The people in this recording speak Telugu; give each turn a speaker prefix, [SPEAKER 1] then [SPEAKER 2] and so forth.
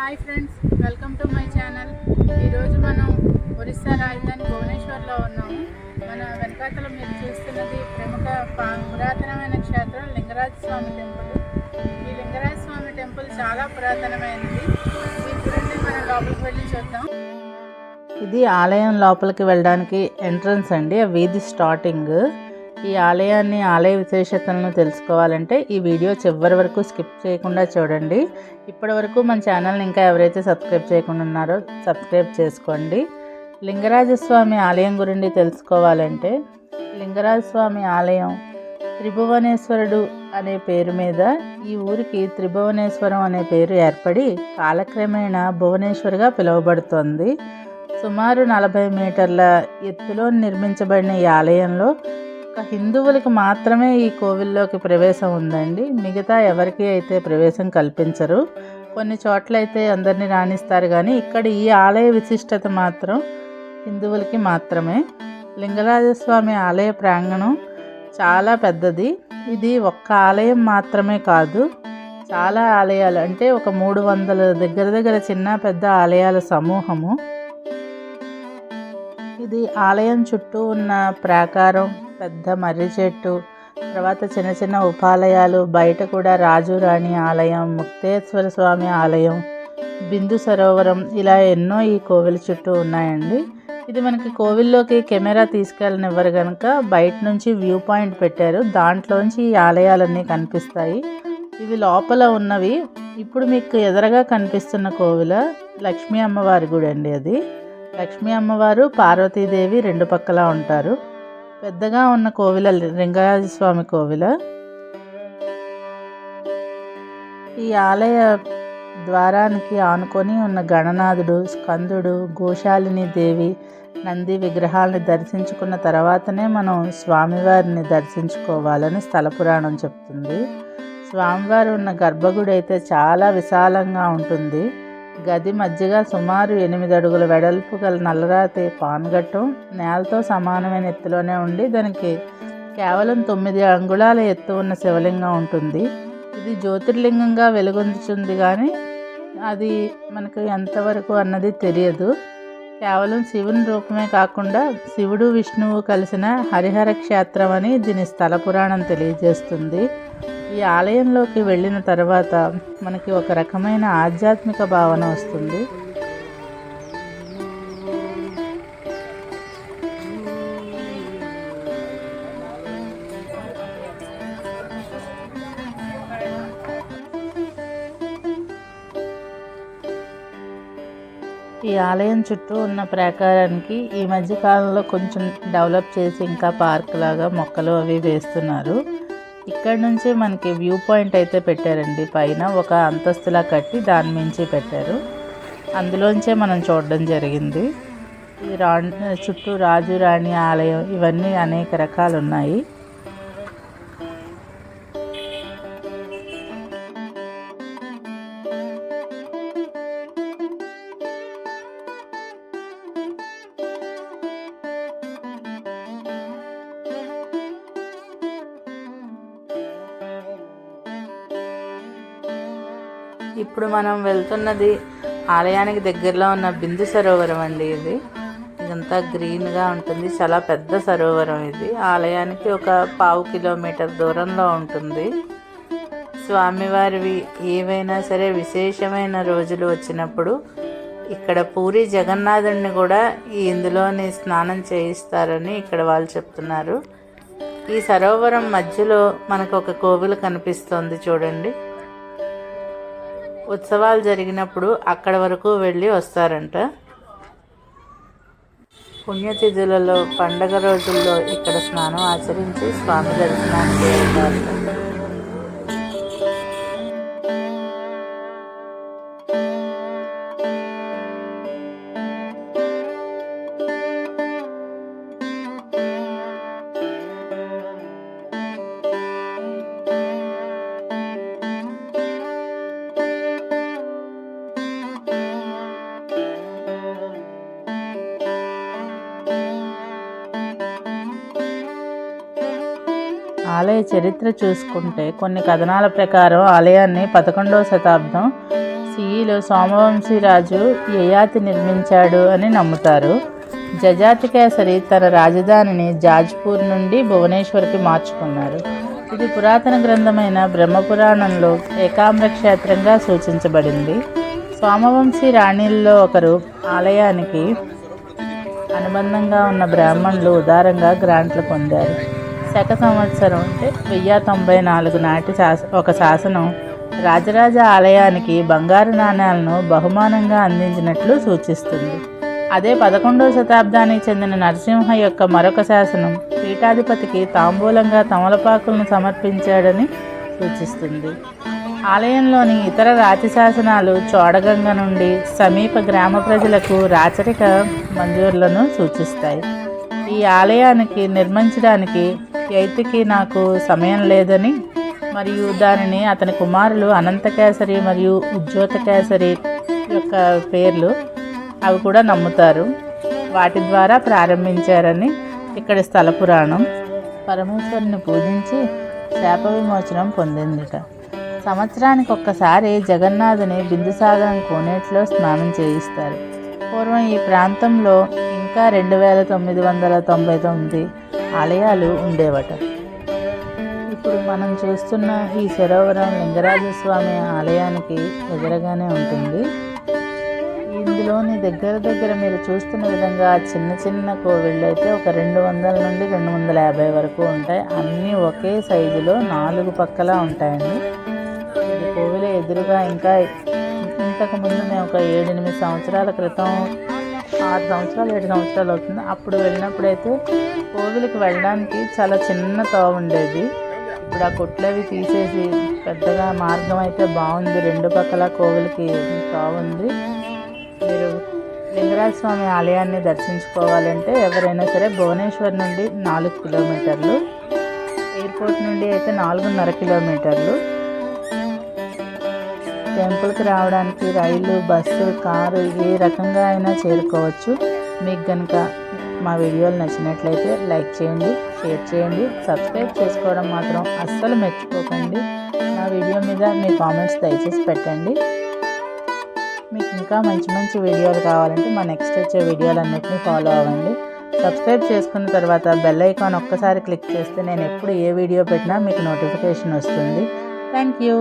[SPEAKER 1] hi friends welcome to my channel ఈరోజు మనం ఒరిస్సా రాజధాని భువనేశ్వర్లో ఉన్నాము మన వెనకాతలో మీరు చూస్తున్నది ప్రముఖ పురాతనమైన క్షేత్రం లింగరాజ స్వామి టెంపుల్ ఈ లింగరాజ స్వామి టెంపుల్ చాలా పురాతనమైనది దీని మనం లోపలికి వెళ్ళి చూద్దాం
[SPEAKER 2] ఇది ఆలయం లోపలికి వెళ్ళడానికి ఎంట్రన్స్ అండి వీధి స్టార్టింగ్ ఈ ఆలయాన్ని ఆలయ విశేషతలను తెలుసుకోవాలంటే ఈ వీడియో చివరి వరకు స్కిప్ చేయకుండా చూడండి ఇప్పటి వరకు మన ఛానల్ని ఇంకా ఎవరైతే సబ్స్క్రైబ్ చేయకుండా ఉన్నారో సబ్స్క్రైబ్ చేసుకోండి లింగరాజస్వామి ఆలయం గురించి తెలుసుకోవాలంటే లింగరాజస్వామి ఆలయం త్రిభువనేశ్వరుడు అనే పేరు మీద ఈ ఊరికి త్రిభువనేశ్వరం అనే పేరు ఏర్పడి కాలక్రమేణా భువనేశ్వర్గా పిలువబడుతోంది సుమారు నలభై మీటర్ల ఎత్తులో నిర్మించబడిన ఈ ఆలయంలో హిందువులకు హిందువులకి మాత్రమే ఈ కోవిల్లోకి ప్రవేశం ఉందండి మిగతా ఎవరికి అయితే ప్రవేశం కల్పించరు కొన్ని చోట్లయితే అందరినీ రాణిస్తారు కానీ ఇక్కడ ఈ ఆలయ విశిష్టత మాత్రం హిందువులకి మాత్రమే లింగరాజస్వామి ఆలయ ప్రాంగణం చాలా పెద్దది ఇది ఒక్క ఆలయం మాత్రమే కాదు చాలా ఆలయాలు అంటే ఒక మూడు వందల దగ్గర దగ్గర చిన్న పెద్ద ఆలయాల సమూహము ఇది ఆలయం చుట్టూ ఉన్న ప్రాకారం పెద్ద మర్రి చెట్టు తర్వాత చిన్న చిన్న ఉపాలయాలు బయట కూడా రాజు రాణి ఆలయం ముక్తేశ్వర స్వామి ఆలయం బిందు సరోవరం ఇలా ఎన్నో ఈ కోవిల చుట్టూ ఉన్నాయండి ఇది మనకి కోవిల్లోకి కెమెరా తీసుకెళ్ళనివ్వరు కనుక బయట నుంచి వ్యూ పాయింట్ పెట్టారు దాంట్లోంచి ఈ ఆలయాలన్నీ కనిపిస్తాయి ఇవి లోపల ఉన్నవి ఇప్పుడు మీకు ఎదురుగా కనిపిస్తున్న కోవిల లక్ష్మీ అమ్మవారి గుడి అండి అది లక్ష్మీ అమ్మవారు పార్వతీదేవి రెండు పక్కల ఉంటారు పెద్దగా ఉన్న కోవిల లింగరాజస్వామి కోవిల ఈ ఆలయ ద్వారానికి ఆనుకొని ఉన్న గణనాథుడు స్కందుడు గోశాలిని దేవి నంది విగ్రహాలని దర్శించుకున్న తర్వాతనే మనం స్వామివారిని దర్శించుకోవాలని స్థల పురాణం చెప్తుంది స్వామివారు ఉన్న గర్భగుడి అయితే చాలా విశాలంగా ఉంటుంది గది మధ్యగా సుమారు ఎనిమిది అడుగుల వెడల్పు గల నల్లరాతి పాన్గట్టం నేలతో సమానమైన ఎత్తులోనే ఉండి దానికి కేవలం తొమ్మిది అంగుళాల ఎత్తు ఉన్న శివలింగం ఉంటుంది ఇది జ్యోతిర్లింగంగా వెలుగొందుతుంది కానీ అది మనకు ఎంతవరకు అన్నది తెలియదు కేవలం శివుని రూపమే కాకుండా శివుడు విష్ణువు కలిసిన హరిహర క్షేత్రం అని దీని స్థల పురాణం తెలియజేస్తుంది ఈ ఆలయంలోకి వెళ్ళిన తర్వాత మనకి ఒక రకమైన ఆధ్యాత్మిక భావన వస్తుంది ఈ ఆలయం చుట్టూ ఉన్న ప్రాకారానికి ఈ మధ్యకాలంలో కొంచెం డెవలప్ చేసి ఇంకా పార్క్ లాగా మొక్కలు అవి వేస్తున్నారు ఇక్కడ నుంచి మనకి వ్యూ పాయింట్ అయితే పెట్టారండి పైన ఒక అంతస్తులా కట్టి దాని మించి పెట్టారు అందులోంచే మనం చూడడం జరిగింది ఈ రా చుట్టూ రాజు రాణి ఆలయం ఇవన్నీ అనేక రకాలు ఉన్నాయి ఇప్పుడు మనం వెళ్తున్నది ఆలయానికి దగ్గరలో ఉన్న బిందు సరోవరం అండి ఇది ఇదంతా గ్రీన్గా ఉంటుంది చాలా పెద్ద సరోవరం ఇది ఆలయానికి ఒక పావు కిలోమీటర్ దూరంలో ఉంటుంది స్వామివారివి ఏవైనా సరే విశేషమైన రోజులు వచ్చినప్పుడు ఇక్కడ పూరి జగన్నాథుడిని కూడా ఇందులోని స్నానం చేయిస్తారని ఇక్కడ వాళ్ళు చెప్తున్నారు ఈ సరోవరం మధ్యలో మనకు ఒక కోవిలు కనిపిస్తోంది చూడండి ఉత్సవాలు జరిగినప్పుడు అక్కడ వరకు వెళ్ళి వస్తారంట పుణ్యతిథులలో పండగ రోజుల్లో ఇక్కడ స్నానం ఆచరించి స్వామి దర్శనానికి వెళ్తారు ఆలయ చరిత్ర చూసుకుంటే కొన్ని కథనాల ప్రకారం ఆలయాన్ని పదకొండవ శతాబ్దం సిఈలో సోమవంశీ రాజు యయాతి నిర్మించాడు అని నమ్ముతారు కేసరి తన రాజధానిని జాజ్పూర్ నుండి భువనేశ్వర్కి మార్చుకున్నారు ఇది పురాతన గ్రంథమైన బ్రహ్మపురాణంలో ఏకామ్ర క్షేత్రంగా సూచించబడింది సోమవంశీ రాణిల్లో ఒకరు ఆలయానికి అనుబంధంగా ఉన్న బ్రాహ్మణులు ఉదారంగా గ్రాంట్లు పొందారు శక సంవత్సరం అంటే వెయ్యి తొంభై నాలుగు నాటి శాస ఒక శాసనం రాజరాజ ఆలయానికి బంగారు నాణ్యాలను బహుమానంగా అందించినట్లు సూచిస్తుంది అదే పదకొండవ శతాబ్దానికి చెందిన నరసింహ యొక్క మరొక శాసనం పీఠాధిపతికి తాంబూలంగా తమలపాకులను సమర్పించాడని సూచిస్తుంది ఆలయంలోని ఇతర రాతి శాసనాలు చోడగంగ నుండి సమీప గ్రామ ప్రజలకు రాచరిక మంజూరులను సూచిస్తాయి ఈ ఆలయానికి నిర్మించడానికి చైతికి నాకు సమయం లేదని మరియు దానిని అతని కుమారులు అనంతకేసరి మరియు కేసరి యొక్క పేర్లు అవి కూడా నమ్ముతారు వాటి ద్వారా ప్రారంభించారని ఇక్కడ స్థల పురాణం పరమేశ్వరుని పూజించి శాప విమోచనం పొందిందిట సంవత్సరానికి ఒక్కసారి జగన్నాథుని బిందుసాగరం కోనేటిలో స్నానం చేయిస్తారు పూర్వం ఈ ప్రాంతంలో ఇంకా రెండు వేల తొమ్మిది వందల తొంభై తొమ్మిది ఆలయాలు ఉండేవట ఇప్పుడు మనం చూస్తున్న ఈ సరోవరం లింగరాజస్వామి ఆలయానికి ఎదురుగానే ఉంటుంది ఇందులోని దగ్గర దగ్గర మీరు చూస్తున్న విధంగా చిన్న చిన్న కోవిళ్ళు అయితే ఒక రెండు వందల నుండి రెండు వందల యాభై వరకు ఉంటాయి అన్నీ ఒకే సైజులో నాలుగు పక్కల ఉంటాయండి కోవిల ఎదురుగా ఇంకా ఇంతకుముందు మేము ఒక ఏడెనిమిది సంవత్సరాల క్రితం ఆరు సంవత్సరాలు ఏడు సంవత్సరాలు అవుతుంది అప్పుడు వెళ్ళినప్పుడు అయితే కోవిలికి వెళ్ళడానికి చాలా చిన్న తోవ ఉండేది ఇప్పుడు ఆ కొట్లవి తీసేసి పెద్దగా మార్గం అయితే బాగుంది రెండు పక్కల కోవిలికి తోవ ఉంది మీరు లింగరాజ స్వామి ఆలయాన్ని దర్శించుకోవాలంటే ఎవరైనా సరే భువనేశ్వర్ నుండి నాలుగు కిలోమీటర్లు ఎయిర్పోర్ట్ నుండి అయితే నాలుగున్నర కిలోమీటర్లు టెంపుల్కి రావడానికి రైలు బస్సు కారు ఏ రకంగా అయినా చేరుకోవచ్చు మీకు కనుక మా వీడియోలు నచ్చినట్లయితే లైక్ చేయండి షేర్ చేయండి సబ్స్క్రైబ్ చేసుకోవడం మాత్రం అస్సలు మెచ్చుకోకండి నా వీడియో మీద మీ కామెంట్స్ దయచేసి పెట్టండి మీకు ఇంకా మంచి మంచి వీడియోలు కావాలంటే మా నెక్స్ట్ వచ్చే వీడియోలన్నింటినీ ఫాలో అవ్వండి సబ్స్క్రైబ్ చేసుకున్న తర్వాత బెల్ ఐకాన్ ఒక్కసారి క్లిక్ చేస్తే నేను ఎప్పుడు ఏ వీడియో పెట్టినా మీకు నోటిఫికేషన్ వస్తుంది థ్యాంక్ యూ